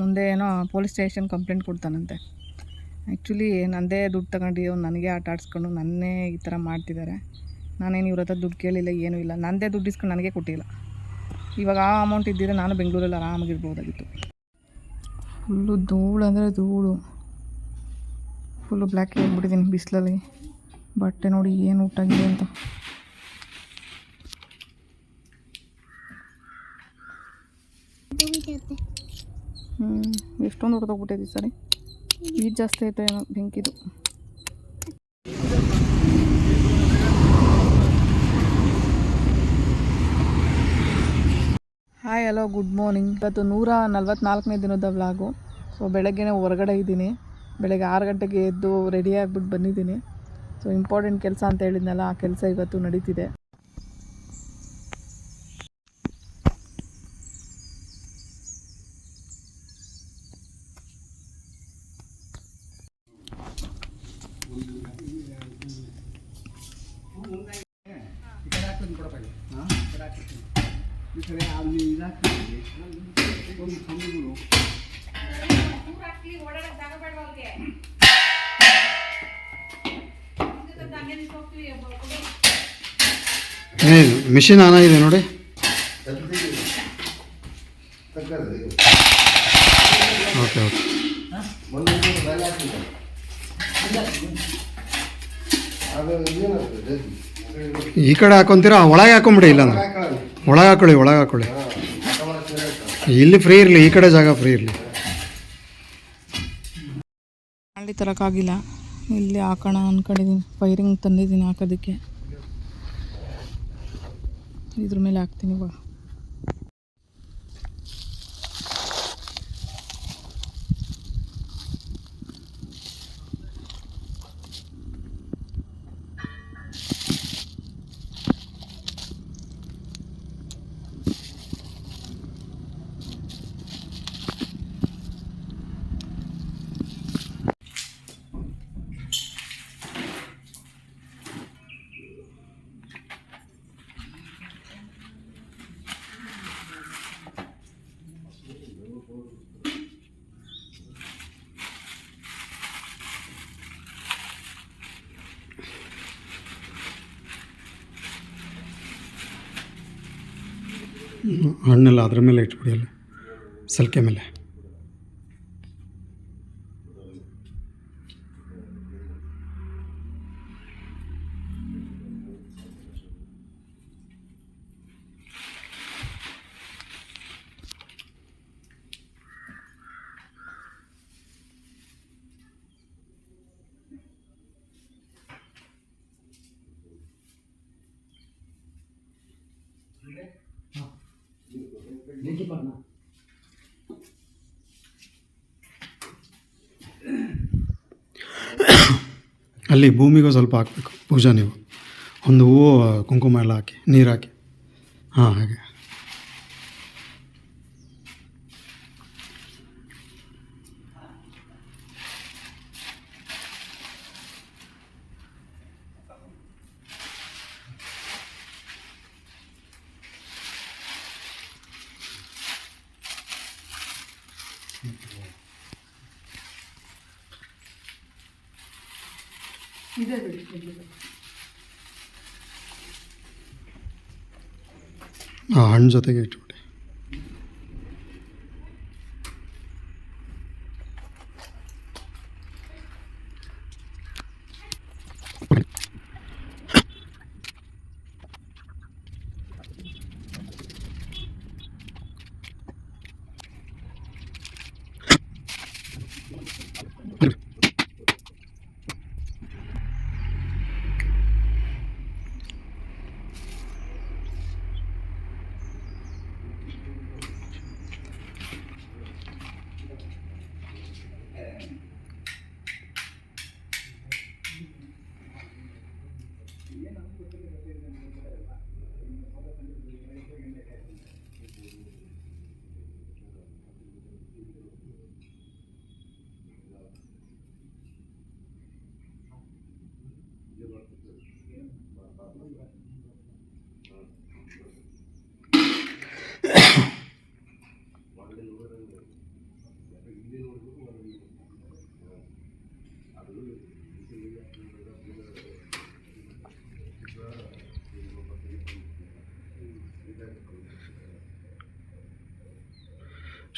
ಮುಂದೆ ಏನೋ police station complaint ಕೊಡ್ತಾನಂತೆ. ಆ್ಯಕ್ಚುಲಿ ನನ್ನದೇ ದುಡ್ಡು ತಗೊಂಡು ಅವ್ನು ನನಗೆ ಆಟ ಆಡಿಸ್ಕೊಂಡು ನನ್ನೇ ಈ ಥರ ಮಾಡ್ತಿದ್ದಾರೆ. ನಾನೇನು ಇವ್ರ ಹತ್ರ ದುಡ್ಡು ಕೇಳಿಲ್ಲ, ಏನೂ ಇಲ್ಲ. ನನ್ನದೇ ದುಡ್ಡು ಇಸ್ಕೊಂಡು ನನಗೆ ಕೊಟ್ಟಿಲ್ಲ. ಇವಾಗ ಆ ಅಮೌಂಟ್ ಇದ್ದಿದ್ರೆ ನಾನು ಬೆಂಗಳೂರಲ್ಲಿ ಆರಾಮಾಗಿರ್ಬೋದಾಗಿತ್ತು. ಫುಲ್ಲು ಧೂಳು ಅಂದರೆ ಧೂಳು. ಫುಲ್ಲು ಬ್ಲ್ಯಾಕ್ ಆಗಿಬಿಟ್ಟಿದ್ದೀನಿ ಬಿಸಿಲಲ್ಲಿ. ಬಟ್ಟೆ ನೋಡಿ ಏನು ಊಟಾಗಿದೆ ಅಂತ. ಹ್ಞೂ ಎಷ್ಟೊಂದು ಹೊಡೆದೋಗ್ಬಿಟ್ಟಿದೆ ಸರಿ. ಈಜು ಜಾಸ್ತಿ ಆಯಿತು ಏನೋ ಬೆಂಕಿದು. ಹಾಯ್ ಹಲೋ ಗುಡ್ ಮಾರ್ನಿಂಗ್ ಇವತ್ತು ನೂರ ನಲ್ವತ್ನಾಲ್ಕನೇ ದಿನದ ವ್ಲಾಗು. ಸೊ ಬೆಳಗ್ಗೆನೇ ಹೊರಗಡೆ ಇದ್ದೀನಿ. ಬೆಳಗ್ಗೆ ಆರು ಗಂಟೆಗೆ ಎದ್ದು ರೆಡಿ ಆಗಿಬಿಟ್ಟು ಬಂದಿದ್ದೀನಿ. ಸೊ ಇಂಪಾರ್ಟೆಂಟ್ ಕೆಲಸ ಅಂತ ಹೇಳಿದ್ನಲ್ಲ, ಆ ಕೆಲಸ ಇವತ್ತು ನಡೀತಿದೆ. ಏ ಮಿಷಿನ್ ಆನ್ ಆಗಿದೆ ನೋಡಿ. Okay okay. ಈ ಕಡೆ ಹಾಕೊಂತೀರಾ ಒಳಗೆ ಹಾಕೊಂಬಿಡಿ ಇಲ್ಲ ಅಂದ್ರೆ ಒಳಗೆ ಹಾಕೊಳ್ಳಿ ಒಳಗೆ ಹಾಕೊಳ್ಳಿ ಇಲ್ಲಿ ಫ್ರೀ ಇರಲಿ, ಈ ಕಡೆ ಜಾಗ ಫ್ರೀ ಇರಲಿ. ಅಲ್ಲಿ ತರೋಕ್ಕಾಗಿಲ್ಲ ಇಲ್ಲಿ ಹಾಕೋಣ ಅಂದ್ಕೊಂಡಿದ್ದೀನಿ ಫೈರಿಂಗ್ ತಂದಿದ್ದೀನಿ, ಹಾಕೋದಕ್ಕೆ. ಇದ್ರ ಮೇಲೆ ಹಾಕ್ತೀನಿ ಇವಾಗ ಹಣ್ಣೆಲ್ಲ ಅದ್ರ ಮೇಲೆ ಇಟ್ಬಿಡಿ ಅಲ್ಲಿ ಸಲ್ಕೆ ಮೇಲೆ. ಅಲ್ಲಿ ಭೂಮಿಗೂ ಸ್ವಲ್ಪ ಹಾಕಬೇಕು. ಪೂಜಾ ನೀವು. ಒಂದು ಹೂವು, ಕುಂಕುಮ ಎಲ್ಲ ಹಾಕಿ, ನೀರು ಹಾಕಿ. ಹಾಂ, ಹಾಗೆ. 이대로 이대로. 아, 앉아도 되겠죠.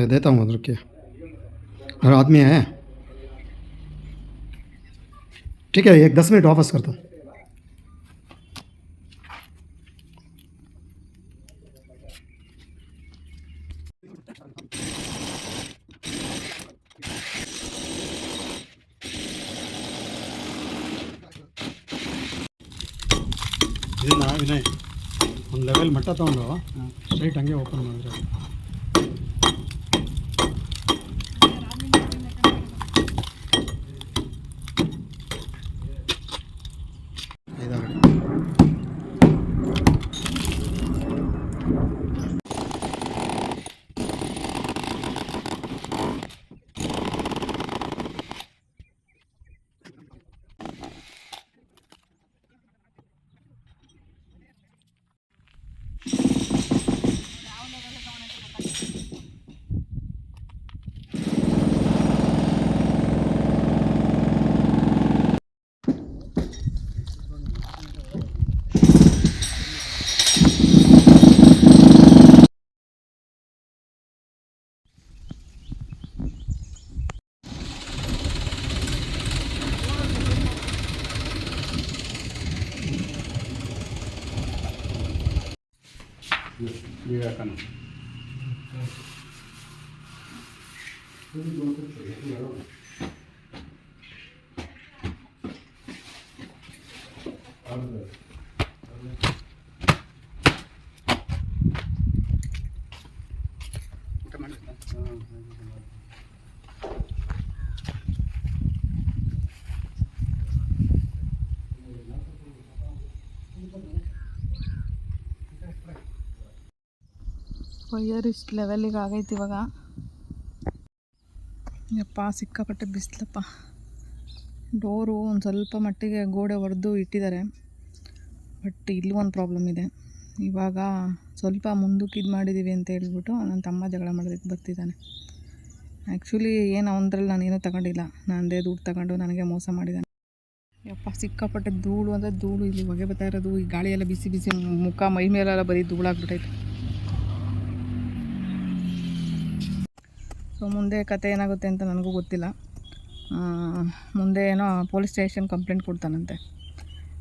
अरे देता हूँ उधर के अरे आदमी है ठीक है एक दस मिनट वापस करता हूँ ಇದನ್ನ ವಿನಯ್ ಒಂದು ಲೆವೆಲ್ ಮಟ್ಟ ತೊಗೊಂಡು ಸ್ಟ್ರೈಟ್ ಹಂಗೆ ಓಪನ್ ಮಾಡಿದ್ರೆ వివేకానంద Thank you. ವೈಯರ್ ಇಷ್ಟು ಲೆವೆಲಿಗೆ ಆಗೈತೆ ಇವಾಗ. ಯಪ್ಪ, ಸಿಕ್ಕಾಪಟ್ಟೆ ಬಿಸಿಲಪ್ಪ. ಡೋರು ಒಂದು ಸ್ವಲ್ಪ ಮಟ್ಟಿಗೆ ಗೋಡೆ ಒಡೆದು ಇಟ್ಟಿದ್ದಾರೆ. ಬಟ್ ಇಲ್ಲಿ ಒಂದು ಪ್ರಾಬ್ಲಮ್ ಇದೆ. ಇವಾಗ ಸ್ವಲ್ಪ ಮುಂದಕ್ಕೆ ಇದು ಮಾಡಿದ್ದೀವಿ ಅಂತ ಹೇಳ್ಬಿಟ್ಟು ನನ್ನ ತಮ್ಮ ಜಗಳ ಮಾಡೋದಕ್ಕೆ ಬರ್ತಿದ್ದಾನೆ. ಆ್ಯಕ್ಚುಲಿ ಏನು ಅವನದ್ರಲ್ಲಿ ನಾನೇನೂ ತಗೊಂಡಿಲ್ಲ. ನಂದೇ ದುಡ್ಡು ತಗೊಂಡು ನನಗೆ ಮೋಸ ಮಾಡಿದ್ದಾನೆ. ಯಪ್ಪ, ಸಿಕ್ಕಾಪಟ್ಟೆ ಧೂಳು ಅಂದರೆ ಧೂಳು. ಇಲ್ಲಿ ಹೊಗೆ ಬರ್ತಾ ಇರೋದು. ಈ ಗಾಳಿಯೆಲ್ಲ ಬಿಸಿ ಬಿಸಿ ಮುಖ ಮೈ ಮೇಲೆಲ್ಲ ಬರೀ ಧೂಳಾಗ್ಬಿಟ್ಟೈತೆ. ಸೊ ಮುಂದೆ ಕತೆ ಏನಾಗುತ್ತೆ ಅಂತ ನನಗೂ ಗೊತ್ತಿಲ್ಲ. ಮುಂದೆ ಏನೋ ಪೊಲೀಸ್ ಸ್ಟೇಷನ್ ಕಂಪ್ಲೇಂಟ್ ಕೊಡ್ತಾನಂತೆ.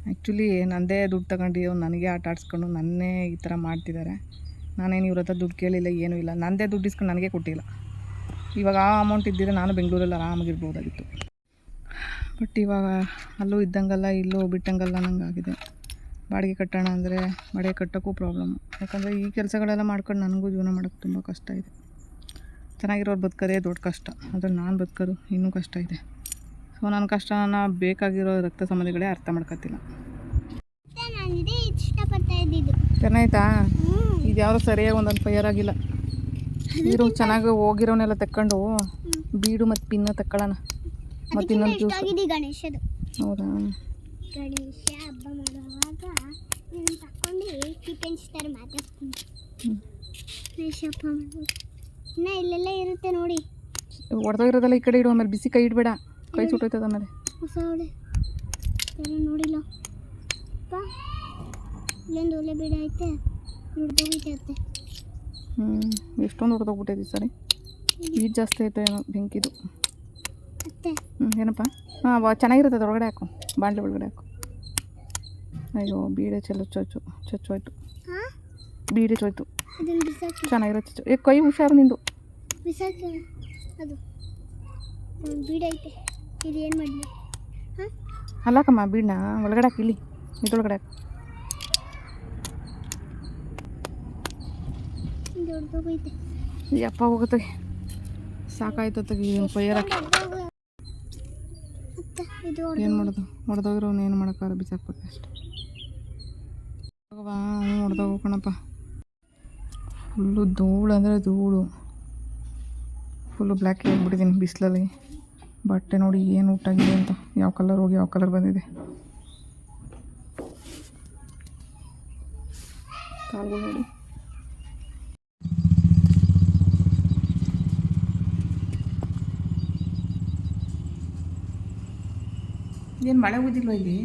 ಆ್ಯಕ್ಚುಲಿ ನನ್ನದೇ ದುಡ್ಡು ತಗೊಂಡು ನನಗೆ ಆಟ ಆಡಿಸ್ಕೊಂಡು ನನ್ನೇ ಈ ಥರ ಮಾಡ್ತಿದ್ದಾರೆ. ನಾನೇನು ಇವ್ರ ಹತ್ರ ದುಡ್ಡು ಕೇಳಿಲ್ಲ, ಏನೂ ಇಲ್ಲ. ನನ್ನದೇ ದುಡ್ಡು ಇಸ್ಕೊಂಡು ನನಗೆ ಕೊಟ್ಟಿಲ್ಲ. ಇವಾಗ ಆ ಅಮೌಂಟ್ ಇದ್ದಿದ್ರೆ ನಾನು ಬೆಂಗಳೂರಲ್ಲಿ ಆರಾಮಾಗಿರ್ಬೋದಾಗಿತ್ತು. ಬಟ್ ಇವಾಗ ಅಲ್ಲೂ ಇದ್ದಂಗಲ್ಲ, ಇಲ್ಲೂ ಬಿಟ್ಟಂಗಲ್ಲ ನಂಗೆ ಆಗಿದೆ ಬಾಡಿಗೆ ಕಟ್ಟೋಣ ಅಂದರೆ ಬಾಡಿಗೆ ಕಟ್ಟೋಕ್ಕೂ ಪ್ರಾಬ್ಲಮ್ ಯಾಕಂದರೆ ಈ ಕೆಲಸಗಳೆಲ್ಲ ಮಾಡ್ಕೊಂಡು ನನಗೂ ಜೀವನ ಮಾಡೋಕ್ಕೆ ತುಂಬ ಕಷ್ಟ ಇದೆ. ಚೆನ್ನಾಗಿರೋರು ಬದುಕೋದೇ ದೊಡ್ಡ ಕಷ್ಟ. ಅದ್ರಲ್ಲಿ ನಾನು ಬದುಕೋದು ಇನ್ನೂ ಕಷ್ಟ ಇದೆ. ಸೊ ನನ್ನ ಕಷ್ಟನ ಬೇಕಾಗಿರೋ ರಕ್ತ ಸಂಬಂಧಿಗಳೇ ಅರ್ಥ ಮಾಡ್ಕೊತಿಲ್ಲ. ಚೆನ್ನಾಯ್ತಾ? ಇದು ಯಾರು ಸರಿಯಾಗಿ ಒಂದೊಂದು ಫೈಯರ್ ಆಗಿಲ್ಲ. ನೀರು ಚೆನ್ನಾಗಿ ಹೋಗಿರೋನೆಲ್ಲ ತಕ್ಕೊಂಡು ಬೀಡು ಮತ್ತು ಪಿನ್ನ ತಕ್ಕೊಳ್ಳೋಣ. ಮತ್ತು ಇನ್ನೊಂದು ಹೌದಾ? ಗಣೇಶ ಹಬ್ಬ ಮಾಡುವಾಗ ನಾನು ತಕ್ಕೊಂಡು ಚಿಕನ್ ಸ್ಟಾರ್ ಮಾತಾಡ್ತೀನಿ. ಗಣೇಶ ಹಬ್ಬ ಇನ್ನ ಇಲ್ಲೆಲ್ಲ ಇರುತ್ತೆ ನೋಡಿ. ಹೊಡೆದೋಗಿರೋದೆಲ್ಲ ಈ ಕಡೆ ಇಡು ಆಮೇಲೆ ಬಿಸಿ ಕೈ ಇಡಬೇಡ. ಕೈ ಸುಟ್ಟೋಯ್ತದ ಆಮೇಲೆ. ಹೊಸ ಯಾರು ನೋಡಿಲ್ಲ. ಅಪ್ಪ ಇಲ್ಲೊಂದು ಒಲೆ ಬೀಡ ಐತೆ. ನೋಡ್ದೋಗೈತೆ ಹ್ಞೂ ಎಷ್ಟೊಂದು ಹೊಡೆದೋಗ್ಬಿಟ್ಟೈತಿ ಸರಿ. ಈಜು ಜಾಸ್ತಿ ಐತೆ ಏನೋ ಬೆಂಕಿದು. ಅತ್ತೆ. ಹ್ಞೂ ಏನಪ್ಪ? ಹಾಂ ಚೆನ್ನಾಗಿರುತ್ತೆ ಅದು ಒಳಗಡೆ ಹಾಕು. ಬಾಂಡ್ಲಿ ಒಳಗಡೆ ಹಾಕು. ಅಯ್ಯೋ ಬೀಡೆ ಚೆಲ್ಲ ಚೊಚ್ಚು ಚೊಚ್ಚೋಯ್ತು. ಹಾಂ ಬೀಡೆ ಚೋಯ್ತು. ಇದನ್ನು ಬಿಸಾಕಿ. ಚೆನ್ನಾಗಿರೋ ಚೊಚ್ಚು ಏ ಕೈ ಹುಷಾರು ನಿಂದು. ಬಿಸಾಕಿ ಅದು. ಒಂದು ಬೀಡ ಐತೆ. ಇದು ಏನು ಮಾಡಲಿ? ಹಾಂ? ಅಲ್ಲಕ್ಕಮ್ಮ ಬೀಡನ್ನ ಒಳಗಡೆ ಹಾಕಿ ಇಲ್ಲಿ. ಇದೊಳಗಡೆ ಹಾಕು. ದೊಡ್ಡದೋಗೈತೆ ಯಪ್ಪ ಹೋಗುತ್ತೆ. ಸಾಕಾಯ್ತು ತೆಗಿ ಫೈಯರ್ ಹಾಕಿ ಇದು ಏನು ಮಾಡೋದು? ಹೊಡೆದೋಗಿರೋನು ಏನು ಮಾಡೋಕ್ಕಾಗ ಬಿಸಾಕ್ಬೇಕು ಅಷ್ಟೆ. ಹೋಗವಾ ನೋಡ್ದಾಗ ಹೋಗೋಣಪ್ಪ ಫುಲ್ಲು ಧೂಳು ಅಂದರೆ ಧೂಳು. ಫುಲ್ಲು ಬ್ಲ್ಯಾಕ್ ಆಗಿಬಿಟ್ಟಿದ್ದೀನಿ ಬಿಸಿಲಲ್ಲಿ. ಬಟ್ಟೆ ನೋಡಿ ಏನು ಊಟಾಗಿದೆ ಅಂತ, ಯಾವ ಕಲರ್ ಹೋಗಿ ಯಾವ ಕಲರ್ ಬಂದಿದೆ. ಕಾಲುಗಳು ನೋಡಿ. ಏನು ಮಳೆ ಹೋದಿಲ್ವ ಇಲ್ಲಿ?